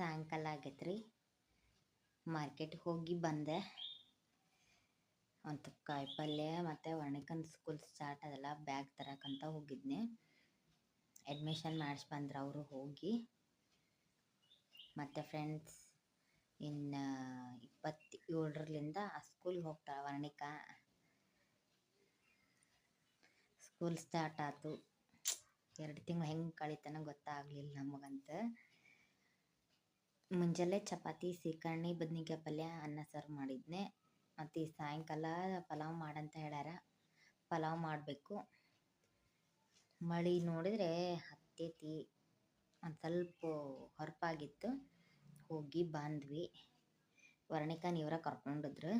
ಸಾಯಂಕಾಲ ಆಗೈತೆ ರೀ ಮಾರ್ಕೆಟ್ಗೆ ಹೋಗಿ ಬಂದೆ. ಒಂದು ಕಾಯಿ ಪಲ್ಯ, ಮತ್ತು ವರ್ಣಿಕನ್ ಸ್ಕೂಲ್ ಸ್ಟಾರ್ಟ್ ಅದಲ್ಲ ಬ್ಯಾಗ್ ತರಕಂತ ಹೋಗಿದ್ನೆ. ಅಡ್ಮಿಷನ್ ಮಾಡಿಸಿ ಬಂದ್ರೆ ಅವರು ಹೋಗಿ. ಮತ್ತು ಫ್ರೆಂಡ್ಸ್ ಇನ್ನು ಆ ಸ್ಕೂಲ್ಗೆ ಹೋಗ್ತಾಳೆ ವರ್ಣಿಕಾ. ಸ್ಕೂಲ್ ಸ್ಟಾರ್ಟ್ ಆಯ್ತು ಎರಡು ತಿಂಗಳು ಹೆಂಗೆ ಕಳೀತಾನ ಗೊತ್ತಾಗಲಿಲ್ಲ ನಮಗಂತ. ಮುಂಜಾನೆ ಚಪಾತಿ, ಸೀಕರ್ಣಿ, ಬದ್ನಿಕಾಯಿ ಪಲ್ಯ ಅನ್ನ ಸಾರು ಮಾಡಿದ್ನೆ. ಮತ್ತು ಈ ಸಾಯಂಕಾಲ ಪಲಾವ್ ಮಾಡಂತ ಹೇಳ್ಯಾರ. ಪಲಾವ್ ಮಾಡಬೇಕು. ಮಳೆ ನೋಡಿದರೆ ಹತ್ತೈತಿ. ಒಂದು ಸ್ವಲ್ಪ ಹೊರಪಾಗಿತ್ತು. ಹೋಗಿ ಬಂದ್ವಿ. ವರ್ಣಿಕಾ ನೀವ್ರ ಕರ್ಕೊಂಡಿದ್ರು.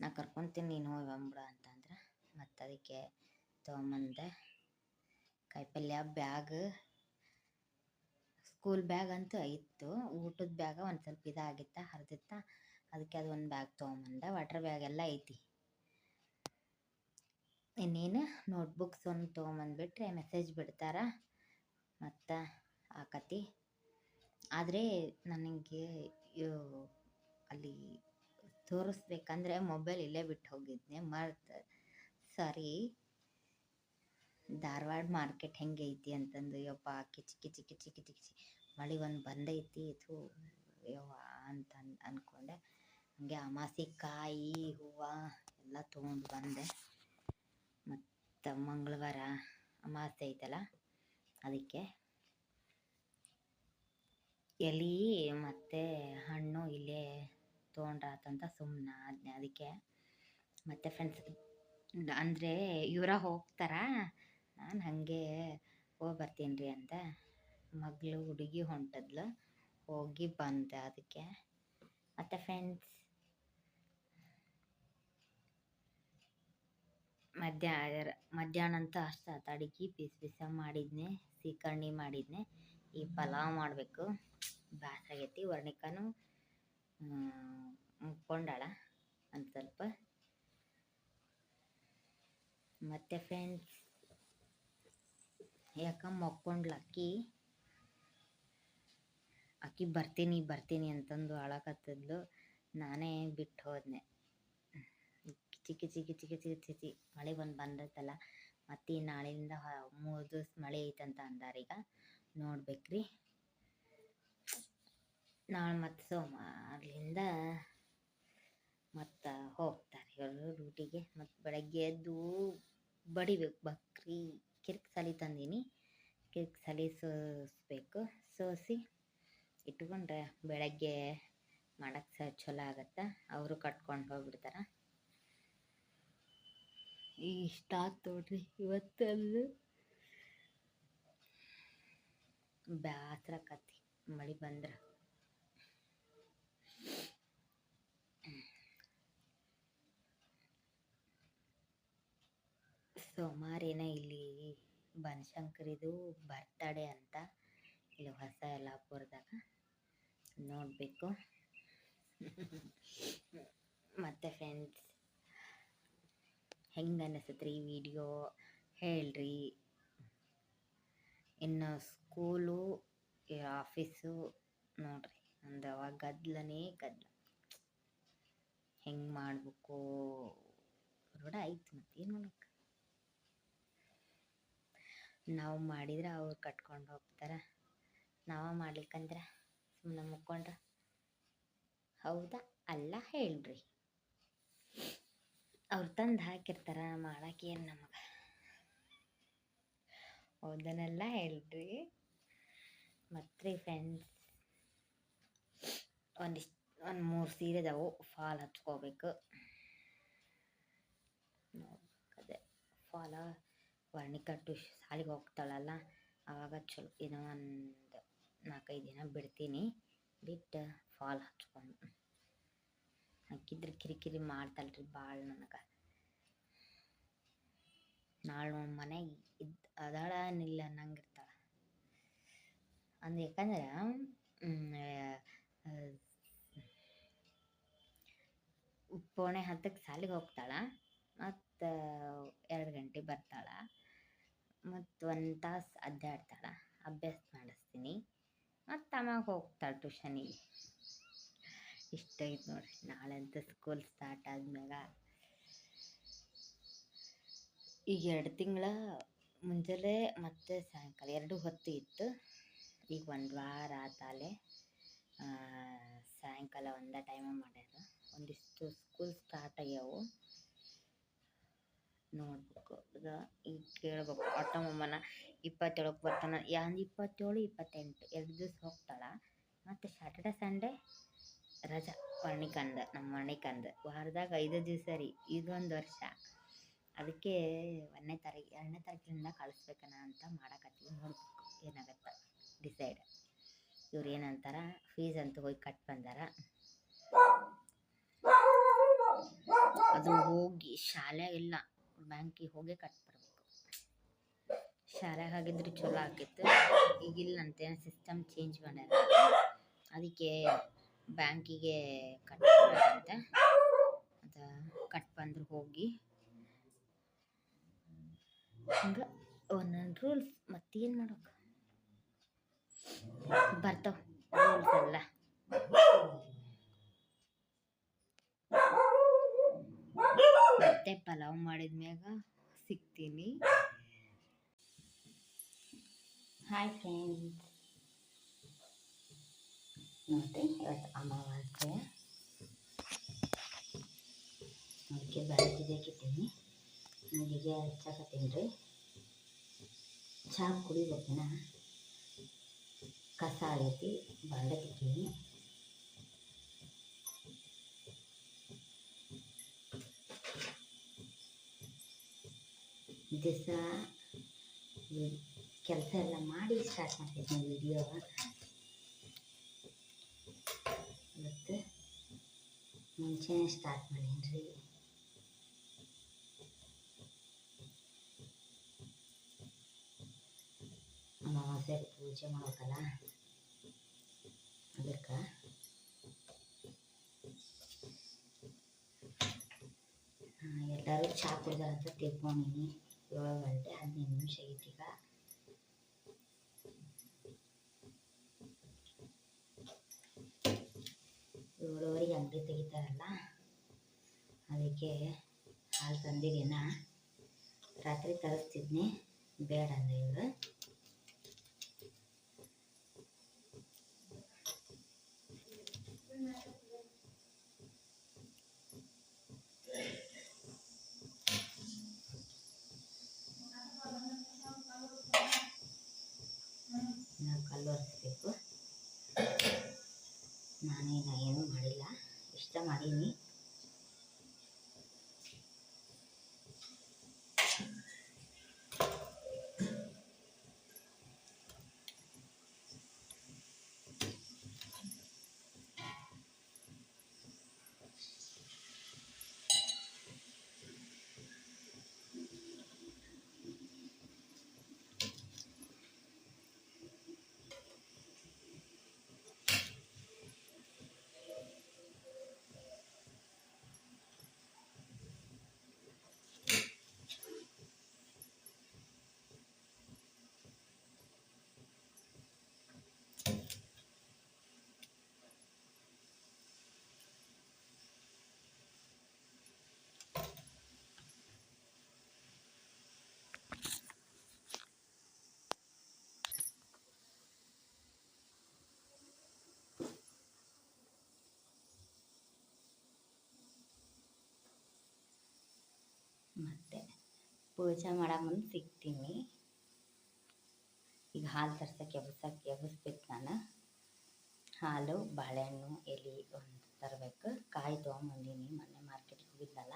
ನಾ ಕರ್ಕೊತೀನಿ ನೀನು ಹೋಗಿ ಅಂತಂದ್ರೆ ಮತ್ತು ಅದಕ್ಕೆ ತೊಗೊಂಬಂದೆ. ಕಾಯಿಪಲ್ಯ ಬ್ಯಾಗ್ ಸ್ಕೂಲ್ ಬ್ಯಾಗ್ ಅಂತೂ ಇತ್ತು. ಊಟದ ಬ್ಯಾಗ ಒಂದು ಸ್ವಲ್ಪ ಇದಾಗಿತ್ತ, ಹರಿದಿತ್ತ. ಅದಕ್ಕೆ ಅದು ಒಂದು ಬ್ಯಾಗ್ ತೊಗೊಂಬಂದೆ. ವಾಟರ್ ಬ್ಯಾಗ್ ಎಲ್ಲ ಐತಿ. ಇನ್ನೇನು ನೋಟ್ಬುಕ್ಸ್ ಒಂದು ತೊಗೊಂಬಂದ್ಬಿಟ್ರೆ ಮೆಸೇಜ್ ಬಿಡ್ತಾರ. ಮತ್ತು ಆಕತಿ. ಆದರೆ ನನಗೆ ಅಲ್ಲಿ ತೋರಿಸ್ಬೇಕಂದ್ರೆ ಮೊಬೈಲ್ ಇಲ್ಲೇ ಬಿಟ್ಟು ಹೋಗಿದ್ದೆ ಮರ್ತು ಸಾರಿ. ಧಾರವಾಡ ಮಾರ್ಕೆಟ್ ಹೆಂಗೆ ಐತಿ ಅಂತಂದು ಯಪ್ಪ ಕಿಚಿ ಕಿಚಿ ಕಿಚಿ ಕಿಚಿ ಕಿಚಿ ಮಳೆ ಒಂದು ಬಂದೈತಿ ಥೂ ಯವ್ವ, ಅಂತ ಅನ್ ಅಂದ್ಕೊಂಡೆ ಹಂಗೆ ಅಮಾಸಿ ಕಾಯಿ ಹೂವು ಎಲ್ಲ ತೊಗೊಂಡು ಬಂದೆ. ಮತ್ತು ಮಂಗಳವಾರ ಅಮಾಸೆ ಐತಲ್ಲ, ಅದಕ್ಕೆ ಎಲೆ ಮತ್ತು ಹಣ್ಣು ಇಲ್ಲೇ ತೊಗೊಂಡ್ರಾತಂತ ಸುಮ್ಮನೆ ಅದಕ್ಕೆ ಮತ್ತು ಫ್ರೆಂಡ್ಸ್ ಅಂದರೆ ಇವರ ಹೋಗ್ತಾರ? ನಾನು ಹಾಗೆ ಹೋಗಿ ಬರ್ತೀನಿ ರೀ ಅಂತ. ಮಗಳು ಹುಡುಗಿ ಹೊಂಟದ್ಲು, ಹೋಗಿ ಬಂದೆ ಅದಕ್ಕೆ ಮತ್ತು ಫ್ರೆಂಡ್ಸ್ ಮಧ್ಯಾಹ್ನ ಅಂತ ಅಷ್ಟು ಅಡುಗೆ ಪೀಸ್ ಪೀಸ ಮಾಡಿದ್ನೆ, ಸೀಕರ್ಣಿ ಮಾಡಿದ್ನೆ. ಈ ಪಲಾವ್ ಮಾಡಬೇಕು. ಬ್ಯಾಸಾಗೈತಿ ವರ್ಣಿಕಾನು ಮುಕ್ಕೊಂಡಾಳ ಒಂದು ಸ್ವಲ್ಪ. ಮತ್ತು ಫ್ರೆಂಡ್ಸ್ ಯಾಕ ಮಕ್ಕೊಂಡ್ಲ ಅಕ್ಕಿ? ಅಕ್ಕಿ ಬರ್ತೀನಿ ಬರ್ತೀನಿ ಅಂತಂದು ಅಳಕತ್ತಿದ್ಲು. ನಾನೇ ಬಿಟ್ಟು ಹೋದ್ನೆ. ಕಿಚಿ ಕಿಚಿ ಕಿಚಿ ಕಿಚಿ ಕಿಚಿ ಮಳೆ ಬಂದು ಬಂದೈತಲ್ಲ, ಮತ್ತೆ ನಾಳೆಯಿಂದ ಮೂರು ದಿವ್ಸ ಮಳೆ ಐತಂತ ಅಂದಾರೀಗ ನೋಡ್ಬೇಕ್ರಿ. ನಾಳೆ ಮತ್ತು ಸೋಮವಾರಲಿಂದ ಮತ್ತು ಹೋಗ್ತಾರೆ ಎಲ್ಲರೂ ಡ್ಯೂಟಿಗೆ. ಮತ್ತು ಬೆಳಗ್ಗೆ ಎದ್ದು ಬಡಿಬೇಕು ಬಕ್ರಿ. ಕಿರ್ಕ್ ಸಲಿ ತಂದೀನಿ. ಕಿರ್ಕ್ ಸಲಿ ಸೋಸ್ಬೇಕು. ಸೋಸಿ ಇಟ್ಕೊಂಡ್ರೆ ಬೆಳಗ್ಗೆ ಮಾಡೋಕ್ಕೆ ಚಲೋ ಆಗುತ್ತೆ. ಅವರು ಕಟ್ಕೊಂಡು ಹೋಗ್ಬಿಡ್ತಾರೆ. ಇಷ್ಟ ಆಯ್ತು ನೋಡ್ರಿ ಇವತ್ತಲ್ಲಿ ಕತ್ತಿ ಮಳೆ ಬಂದ್ರೆ. ಸುಮಾರೇನ ಇಲ್ಲಿ ಬನಶಂಕರಿದು ಬರ್ತಡೇ ಅಂತ ಇಲ್ಲಿ ಹೊಸ ಯಲ್ಲಾಪುರದಾಗ ನೋಡಬೇಕು. ಮತ್ತು ಫ್ರೆಂಡ್ಸ್ ಹೆಂಗೆ ಅನಿಸ್ತೈತ್ರಿ ಈ ವಿಡಿಯೋ ಹೇಳ್ರಿ. ಇನ್ನು ಸ್ಕೂಲು ಆಫೀಸು ನೋಡ್ರಿ ಒಂದು ಅವಾಗ ಗದ್ಲನೇ ಗದ್ಲ. ಹೆಂಗೆ ಮಾಡಬೇಕು? ರೂಢ ಆಯ್ತು ಮತ್ತು ಏನು ಮಾಡಕ್ಕೆ ನಾವು ಮಾಡಿದ್ರೆ ಅವ್ರು ಕಟ್ಕೊಂಡು ಹೋಗ್ತಾರೆ. ನಾವು ಮಾಡ್ಲಿಕ್ಕಂದ್ರೆ ಸುಮ್ಮನೆ ಮುಕ್ಕೊಂಡ್ರೆ. ಹೌದಾ? ಅಲ್ಲ ಹೇಳ್ರಿ. ಅವ್ರು ತಂದು ಹಾಕಿರ್ತಾರ ಏನು ನಮಗೆ? ಹೌದನ್ನೆಲ್ಲ ಹೇಳ್ರಿ. ಮತ್ತು ಫ್ರೆಂಡ್ಸ್ ಒಂದಿಷ್ಟು, ಒಂದು ಮೂರು ಸೀರೆ ಅದಾವು ಫಾಲ್ ಹಚ್ಕೋಬೇಕು. ಅದೇ. ಫಾಲ ವರ್ಣಿಕಟ್ಟು ಶಾಲಿಗೆ ಹೋಗ್ತಾಳಲ್ಲ ಆವಾಗ ಚಲೋ ಇನ್ನೂ ಒಂದು ನಾಲ್ಕೈದು ದಿನ ಬಿಡ್ತೀನಿ, ಬಿಟ್ಟು ಫಾಲ್ ಹಚ್ಕೊಂಡು. ಹಾಕಿದ್ರೆ ಕಿರಿಕಿರಿ ಮಾಡ್ತಾಳ್ರಿ ಭಾಳ ನನಗೆ. ನಾಳೆ ನಮ್ಮ ಮನೆಗೆ ಇದ್ದು ಅದಾಳ ನಿಲ್ಲ ಅನ್ನಂಗಿರ್ತಾಳೆ ಅಂದ್ರೆ ಯಾಕಂದ್ರೆ ಪೋಣೆ ಹತ್ತಕ್ಕೆ ಸಾಲಿಗೆ ಹೋಗ್ತಾಳ, ಮತ್ತು ಎರಡು ಗಂಟೆ ಬರ್ತಾಳೆ. ಮತ್ತು ಒಂದು ತಾಸು ಅದ್ದಾಡ್ತಾಳೆ ಅಭ್ಯಾಸ ಮಾಡಿಸ್ತೀನಿ. ಮತ್ತು ಆರಾಮಾಗಿ ಹೋಗ್ತಾಳೆ ಟ್ಯೂಷನಿಗೆ ಇಷ್ಟ ಐತೆ ನೋಡ್ರಿ. ನಾಳೆ ಅಂತ ಸ್ಕೂಲ್ ಸ್ಟಾರ್ಟ್ ಆದ್ಮ್ಯಾಗ. ಈಗ ಎರಡು ತಿಂಗಳ ಮುಂಜಾನೆ ಮತ್ತು ಸಾಯಂಕಾಲ ಎರಡು ಹೊತ್ತು ಇತ್ತು. ಈಗ ಒಂದು ವಾರ ಆತಾಲೆ ಸಾಯಂಕಾಲ ಒಂದೇ ಟೈಮ ಮಾಡ್ಯಾರ. ಒಂದಿಷ್ಟು ಸ್ಕೂಲ್ ಸ್ಟಾರ್ಟ್ ಆಗ್ಯಾವು. ನೋಡ್ಬೇಕು ಈಗ ಈಗ ಕೇಳ್ಬೇಕು. ಆಟೋಮಮ್ಮನ ಇಪ್ಪತ್ತೇಳಕ್ಕೆ ಬರ್ತಾನೆ. ಯಾನ್ ಇಪ್ಪತ್ತೇಳು, ಇಪ್ಪತ್ತೆಂಟು? ಎರಡು ದಿವಸ ಹೋಗ್ತಾಳ? ಮತ್ತು ಸ್ಯಾಟರ್ಡೆ ಸಂಡೇ ರಜಾ. ವರ್ಣಿಕಂದ, ನಮ್ಮ ವರ್ಣಿಕಂದ. ವಾರದಾಗ ಐದು ದಿವಸ ರೀ. ಇದೊಂದು ವರ್ಷ. ಅದಕ್ಕೆ ಒಂದನೇ ತಾರೀಕು ಎರಡನೇ ತಾರೀಕಿನಿಂದ ಕಳಿಸ್ಬೇಕನ ಅಂತ ಮಾಡಕತ್ತೀವಿ. ನೋಡ್ಬೇಕು ಏನಾಗತ್ತೆ. ಡಿಸೈಡ್ ಇವ್ರು ಏನಂತಾರ? ಫೀಸ್ ಅಂತ ಹೋಗಿ ಕಟ್ ಬಂದಾರ. ಅದು ಹೋಗಿ ಶಾಲೆ ಇಲ್ಲ. ಬ್ಯಾಂಕಿಗೆ ಹೋಗಿ ಕಟ್ ಬರ್ಬೇಕು ಶಾಲೆಗೆ ಆಗಿದ್ರೆ ಚಲೋ ಆಗಿತ್ತು ಈಗಿಲ್ಲಂತೆ ಸಿಸ್ಟಮ್ ಚೇಂಜ್ ಮಾಡ್ಯಾರ. ಅದಕ್ಕೆ ಬ್ಯಾಂಕಿಗೆ ಕಟ್ ಅಂತ ಅದು ಕಟ್ ಬಂದ್ರೆ ಹೋಗಿ. ಹಂಗೆ ಒಂದೊಂದು ರೂಲ್ಸ್ ಮತ್ತೇನು ಮಾಡೋಕೆ? ಬರ್ತಾವ ರೂಲ್ಸ್ ಎಲ್ಲ. ಮತ್ತೆ ಪಲಾವ್ ಮಾಡಿದ್ಮ್ಯಾಗ ಸಿಗ್ತೀನಿ. ಹಾಯ್ ಫ್ರೆಂಡ್ಸ್ ನೋಡಿ ಇವತ್ತು ಅಮಾವಾಸ್ಯೆ. ಅದಕ್ಕೆ ಬೆಳಗ್ಗೆ ಬೇಕಿದ್ದೀನಿ ನನಗೆ ಹಚ್ಚಕತ್ತೀನಿ ರೀ ಚಹಾ ಕುಡಿಬೇಕಿನ ಕಸ ಆಗೈತಿ ಬಾಂಡೆ ದಿವಸ ಕೆಲಸ ಎಲ್ಲ ಮಾಡಿ ಸ್ಟಾರ್ಟ್ ಮಾಡ್ತಿದ್ದೀನಿ ವಿಡಿಯೋ ಇವತ್ತು ಮುಂಚೆನೇ ಸ್ಟಾರ್ಟ್ ಮಾಡೀನಿ ರೀ ಅಮಾವಾಸ್ಯೆ ಪೂಜೆ ಮಾಡ್ಬೇಕಲ್ಲ? ಅದಕ್ಕೆ? ಎಲ್ಲರೂ ಚಹಾ ಕುಡ್ದಾರ ಅಂತ ತಿಳ್ಕೊಂಡಿನಿ. ಏಳು ಗಂಟೆ ಹದಿನೈದು ನಿಮಿಷ ಐತೀಗ ಏಳುವರೆಗೆ ಅಂಗಡಿ ತೆಗಿತಾರಲ್ಲ, ಅದಕ್ಕೆ ಹಾಲು ತಂದಿದ್ದೀನ ರಾತ್ರಿ ತರಿಸ್ತಿದ್ನಿ, ಬೇಡ ಅಂದ ಇವರು. ನಾವು ಕಲ್ಲು ಒರೆಸ್ಬೇಕು ನಾನೇನು ಏನೂ ಮಾಡಿಲ್ಲ ಇಷ್ಟ ಮಾಡೀನಿ ಮತ್ತೆ ಪೂಜೆ ಮಾಡೋ ಮುಂದೆ ಸಿಗ್ತೀನಿ. ಈಗ ಹಾಲು ತರ್ಸಕ್ಕೆ ಎಬ್ಸಕ್ಕೆ ಎಬ್ಬಿಸ್ಬೇಕು ನಾನು. ಹಾಲು, ಬಾಳೆಹಣ್ಣು, ಎಲೆ ಒಂದು ತರಬೇಕು. ಕಾಯಿ ತೊಗೊಂಬಂದೀನಿ, ಮೊನ್ನೆ ಮಾರ್ಕೆಟ್ಗೆ ಹೋಗಿದ್ನಲ್ಲ.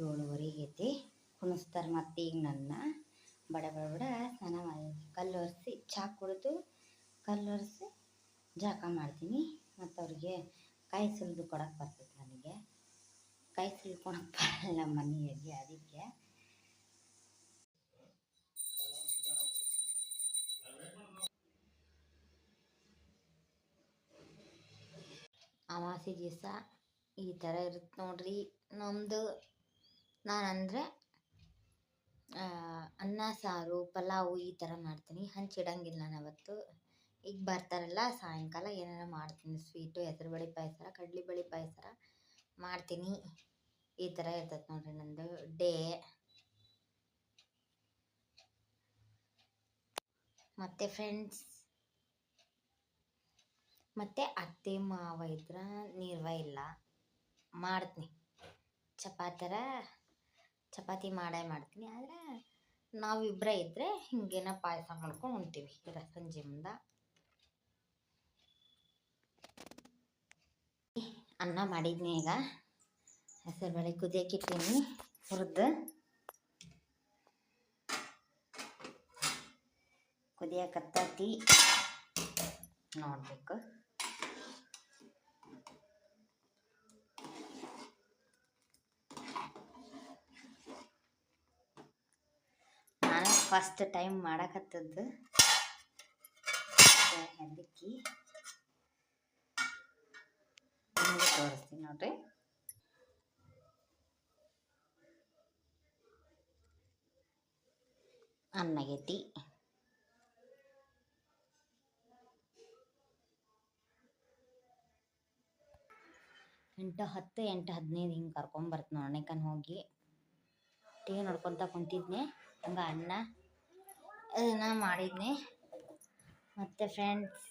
ಏಳುವರೆಗೆ ಐತಿ ಕುಣಿಸ್ತಾರೆ ಮತ್ತೆ ಈಗ ನನ್ನ ಬಡ ಬಡ ಬಡ ಸ್ನಾನ ಮಾಡಿ ಕಲ್ಲು ಒರೆಸಿ ಚಾ ಕುಡಿದು ಕಲ್ಲು ಒರೆಸಿ ಜಳಕ ಮಾಡ್ತೀನಿ. ಮತ್ತು ಅವ್ರಿಗೆ ಕಾಯಿ ಸುಲಿದು ಕೊಡಕ್ಕೆ ಬರ್ತೈತೆ ನನಗೆ. ಕಾಯಿ ಕೊಡೋಕೆ ಬರಲ್ಲ ಮನೆಯಲ್ಲಿ ಅದಕ್ಕೆ. ಅಮಾವಾಸ್ಯೆ ದಿವಸ ಈ ಥರ ಇರುತ್ತೆ ನೋಡ್ರಿ. ನಮ್ಮದು ನಾನಂದರೆ ಅನ್ನ, ಸಾರು, ಪಲಾವು ಈ ಥರ ಮಾಡ್ತೀನಿ. ಹಂಚಿಡಂಗಿಲ್ಲ ನಾನು ಅವತ್ತು ಈಗ ಬರ್ತಾರಲ್ಲ, ಸಾಯಂಕಾಲ ಏನಾರ ಮಾಡ್ತೀನಿ. ಸ್ವೀಟು ಹೆಸರುಬೇಳೆ ಪಾಯಸ ಕಡ್ಲೆಬೇಳೆ ಪಾಯಸ ಮಾಡ್ತೀನಿ. ಈ ಥರ ಇರ್ತೈತೆ ನೋಡ್ರಿ ನಂದು ಡೇ ಮತ್ತು ಫ್ರೆಂಡ್ಸ್ ಮತ್ತು ಅತ್ತೆ, ಮಾವ ಇದ್ರೆ ನೀರ್ವ ಇಲ್ಲ. ಮಾಡ್ತೀನಿ. ಚಪಾತರ ಚಪಾತಿ ಮಾಡೇ ಮಾಡ್ತೀನಿ. ಆದರೆ ನಾವಿಬ್ಬರೇ ಇದ್ದರೆ ಹಿಂಗೇನ ಪಾಯಸ ಮಾಡ್ಕೊಂಡು ಉಣ್ತೀವಿ ಇರ ಸಂಜೆ ಮುಂದೆ. ಅನ್ನ ಮಾಡಿದ್ನಿ ಈಗ. ಹೆಸರುಬೇಳೆ ಕುದಿಯಕ್ಕೆ ಇಟ್ಟೀನಿ ಹುರಿದು. ಕುದಿಯಕತ್ತತಿ ನೋಡಬೇಕು ನಾನು ಫಸ್ಟ್ ಟೈಮ್ ಮಾಡಕತ್ತದ್ದು. ಅದಕ್ಕೆ ನಿಮಗೆ ತೋರಿಸ್ತೀನಿ ನೋಡ್ರಿ. ಅನ್ನಗೈತಿ ಎಂಟು ಹತ್ತು, ಎಂಟು ಹದಿನೈದು ಹಿಂಗೆ ಕರ್ಕೊಂಬರ್ತೀನಿ ನೋಡ್ನೆಕನ್ ಹೋಗಿ. ಟಿ ವಿ ನೋಡ್ಕೊತ ಕುಂತಿದ್ನೆ. ಹಂಗೆ ಅನ್ನ ಅದನ್ನು ಮಾಡಿದ್ನಿ ಮತ್ತು ಫ್ರೆಂಡ್ಸ್